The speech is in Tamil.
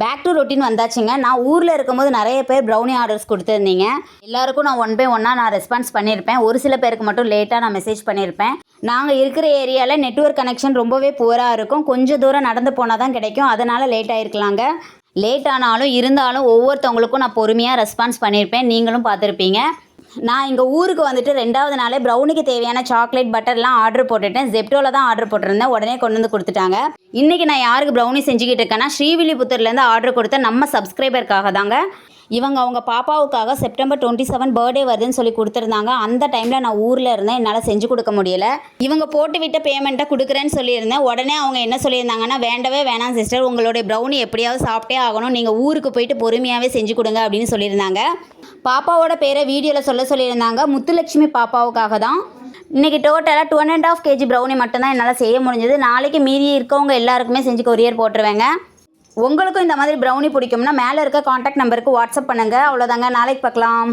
பேக் டு ரொட்டீன் வந்தாச்சுங்க. நான் ஊரில் இருக்கும்போது நிறைய பேர் ப்ரௌனி ஆர்டர்ஸ் கொடுத்துருந்தீங்க. எல்லாருக்கும் நான் ஒன் பை ஒன்னாக நான் ரெஸ்பான்ஸ் பண்ணியிருப்பேன். ஒரு சில பேருக்கு மட்டும் லேட்டாக நான் மெசேஜ் பண்ணியிருப்பேன். நாங்கள் இருக்கிற ஏரியாவில் நெட்வொர்க் கனெக்ஷன் ரொம்பவே புவராக இருக்கும். கொஞ்சம் தூரம் நடந்து போனால் தான் கிடைக்கும். அதனால் லேட் ஆகிருக்கலாங்க லேட் ஆனாலும் இருந்தாலும் ஒவ்வொருத்தவங்களுக்கும் நான் பொறுமையாக ரெஸ்பான்ஸ் பண்ணியிருப்பேன். நீங்களும் பார்த்துருப்பீங்க. நான் இங்கே ஊருக்கு வந்துட்டு ரெண்டாவது நாளே ப்ரௌனிக்கு தேவையான சாக்லேட் பட்டர்லாம் ஆர்டர் போட்டுட்டேன். ஜெப்டோவில் தான் ஆர்டர் போட்டிருந்தேன். உடனே கொண்டு வந்து கொடுத்துட்டாங்க. இன்றைக்கி நான் யாருக்கு ப்ரௌனி செஞ்சுக்கிட்டு இருக்கேன்னா ஸ்ரீவில்லிபுத்தூர்லேருந்து ஆர்டர் கொடுத்த நம்ம சப்ஸ்கிரைபருக்காக தாங்க. இவங்க அவங்க பாப்பாவுக்காக செப்டம்பர் டுவெண்ட்டி செவன் பர்த்டே வருதுன்னு சொல்லி கொடுத்துருந்தாங்க. அந்த டைமில் நான் ஊரில் இருந்தேன். என்னால் செஞ்சு கொடுக்க முடியல. இவங்க போட்டு விட்ட பேமெண்ட்டை கொடுக்குறேன்னு சொல்லியிருந்தேன். உடனே அவங்க என்ன சொல்லியிருந்தாங்கன்னா வேண்டவே வேணாம் சிஸ்டர் உங்களுடைய ப்ரௌனி எப்படியாவது சாப்பிட்டே ஆகணும். நீங்கள் ஊருக்கு போயிட்டு பொறுமையாகவே செஞ்சு கொடுங்க அப்படின்னு சொல்லியிருந்தாங்க. பாப்பாவோட பேரை வீடியோவில் சொல்ல சொல்லியிருந்தாங்க. முத்துலட்சுமி பாப்பாவுக்காக தான். இன்றைக்கி டோட்டலாக two and half KG brownie மட்டும்தான் என்னால் செய்ய முடிஞ்சது. நாளைக்கு மீதி இருக்கவங்க எல்லாருக்குமே செஞ்சு கொரியர் போட்டுருவேங்க. உங்களுக்கும் இந்த மாதிரி ப்ரௌனி பிடிக்கும்னா மேலே இருக்க காண்டாக்ட் நம்பருக்கு வாட்ஸ்அப் பண்ணுங்கள் அவ்வளோதாங்க நாளைக்கு பார்க்கலாம்.